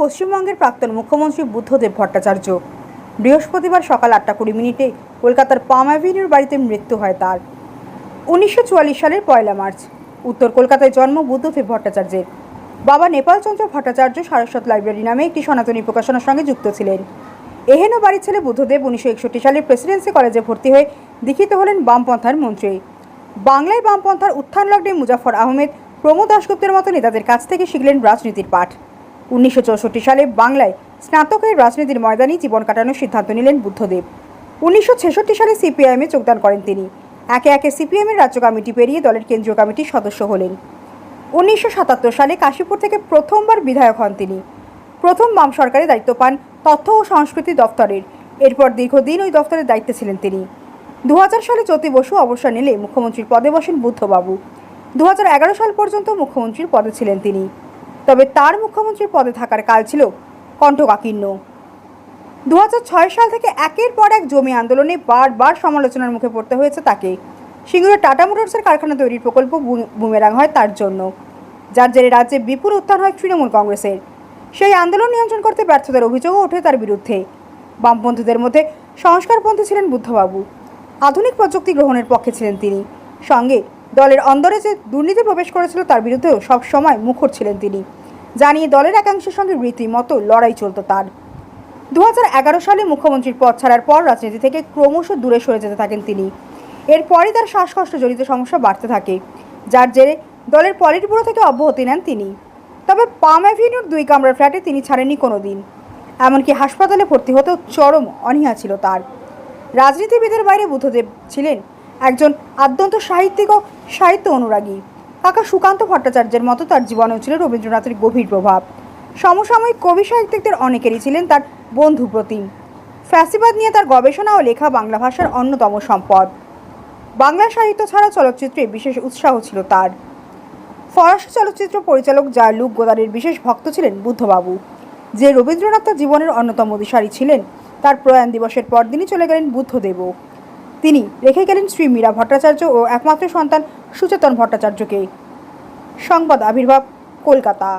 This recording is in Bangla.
পশ্চিমবঙ্গের প্রাক্তন মুখ্যমন্ত্রী বুদ্ধদেব ভট্টাচার্য। বৃহস্পতিবার সকাল আটটা কুড়ি মিনিটে কলকাতার পাম অ্যাভিনিউর বাড়িতে মৃত্যু হয় তার। উনিশশো চুয়াল্লিশ সালের পয়লা মার্চ, উত্তর কলকাতায় জন্ম বুদ্ধদেব ভট্টাচার্যের। বাবা নেপালচন্দ্র ভট্টাচার্য সারস্বত লাইব্রেরি নামে একটি সনাতনী প্রকাশনার সঙ্গে যুক্ত ছিলেন। এহেন বাড়ির ছেলে বুদ্ধদেব উনিশশো একষট্টি সালে প্রেসিডেন্সি কলেজে ভর্তি হয়ে দীক্ষিত হলেন বামপন্থার মন্ত্রী। বাংলায় বামপন্থার উত্থান লগ্নে মুজাফর আহমেদ, প্রমোদ দাশগুপ্তের মতো নেতাদের কাছ থেকে শিখলেন রাজনীতির পাঠ। উনিশশো চৌষট্টি সালে বাংলায় স্নাতকের রাজনীতির ময়দানে জীবন কাটানোর সিদ্ধান্ত নিলেন বুদ্ধদেব। উনিশশো ছেষট্টি সালে সিপিআইএমে যোগদান করেন তিনি। একে একে সিপিএমের রাজ্য কমিটি পেরিয়ে দলের কেন্দ্রীয় কমিটির সদস্য হলেন। উনিশশো সাতাত্তর সালে কাশীপুর থেকে প্রথমবার বিধায়ক হন তিনি। প্রথম বাম সরকারে দায়িত্ব পান তথ্য ও সংস্কৃতি দফতরের। এরপর দীর্ঘদিন ওই দফতরের দায়িত্বে ছিলেন তিনি। দু হাজার সালে জ্যোতি বসু অবসর নিলে মুখ্যমন্ত্রীর পদে বসেন বুদ্ধবাবু। দু হাজার এগারো সাল পর্যন্ত মুখ্যমন্ত্রীর পদে ছিলেন তিনি। তবে তার মুখ্যমন্ত্রীর পদে থাকার কাল ছিল কণ্ঠকাকীর্ণ। দু হাজার ছয় সাল থেকে একের পর এক জমি আন্দোলনে বারবার সমালোচনার মুখে পড়তে হয়েছে তাকে। সিঙ্গুরের টাটা মোটরসের কারখানা তৈরির প্রকল্প বুমেরাং হয় তার জন্য। যার জেরে রাজ্যে বিপুল উত্থান হয় তৃণমূল কংগ্রেসের। সেই আন্দোলন নিয়ন্ত্রণ করতে ব্যর্থতার অভিযোগও ওঠে তার বিরুদ্ধে। বামপন্থীদের মধ্যে সংস্কারপন্থী ছিলেন বুদ্ধবাবু। আধুনিক প্রযুক্তি গ্রহণের পক্ষে ছিলেন তিনি। সঙ্গে দলের অন্দরে যে দুর্নীতি প্রবেশ করেছিল তার বিরুদ্ধেও সব সময় মুখর ছিলেন তিনি। জানিয়ে দলের একাংশের সঙ্গে রীতিমতো লড়াই চলত তার। দু হাজার এগারো সালে মুখ্যমন্ত্রীর পদ ছাড়ার পর রাজনীতি থেকে ক্রমশ দূরে সরে যেতে থাকেন তিনি। এরপরই তার শ্বাসকষ্ট জড়িত সমস্যা বাড়তে থাকে, যার জেরে দলের পলিট ব্যুরো থেকে অব্যাহতি নেন তিনি। তবে পাম অ্যাভিনিউর দুই কামরার ফ্ল্যাটে তিনি ছাড়েননি কোনো দিন এমনকি হাসপাতালে ভর্তি হতেও চরম অনীহা ছিল তার। রাজনীতিবিদের বাইরে বুদ্ধদেব ছিলেন একজন আদ্যন্ত সাহিত্যিক ও সাহিত্য অনুরাগী। কাকা সুকান্ত ভট্টাচার্যের মতো তার জীবনেও ছিল রবীন্দ্রনাথের গভীর প্রভাব। সমসাময়িক কবি সাহিত্যিকদের অনেকেরই ছিলেন তার বন্ধু প্রতিম। ফ্যাসিবাদ নিয়ে তার গবেষণা ও লেখা বাংলা ভাষার অন্যতম সম্পদ। বাংলা সাহিত্য ছাড়া চলচ্চিত্রে বিশেষ উৎসাহ ছিল তার। ফরাসি চলচ্চিত্র পরিচালক যা লুক গোদারের বিশেষ ভক্ত ছিলেন বুদ্ধবাবু। যে রবীন্দ্রনাথ তার জীবনের অন্যতম দিশারি ছিলেন, তার প্রয়াণ দিবসের পরদিনই চলে গেলেন বুদ্ধদেবও। তিনি রেখে গেলেন শ্রী মীরা ভট্টাচার্য ও একমাত্র সন্তান সুচেতন ভট্টাচার্যকে। সংবাদ আবির্ভাব কলকাতা।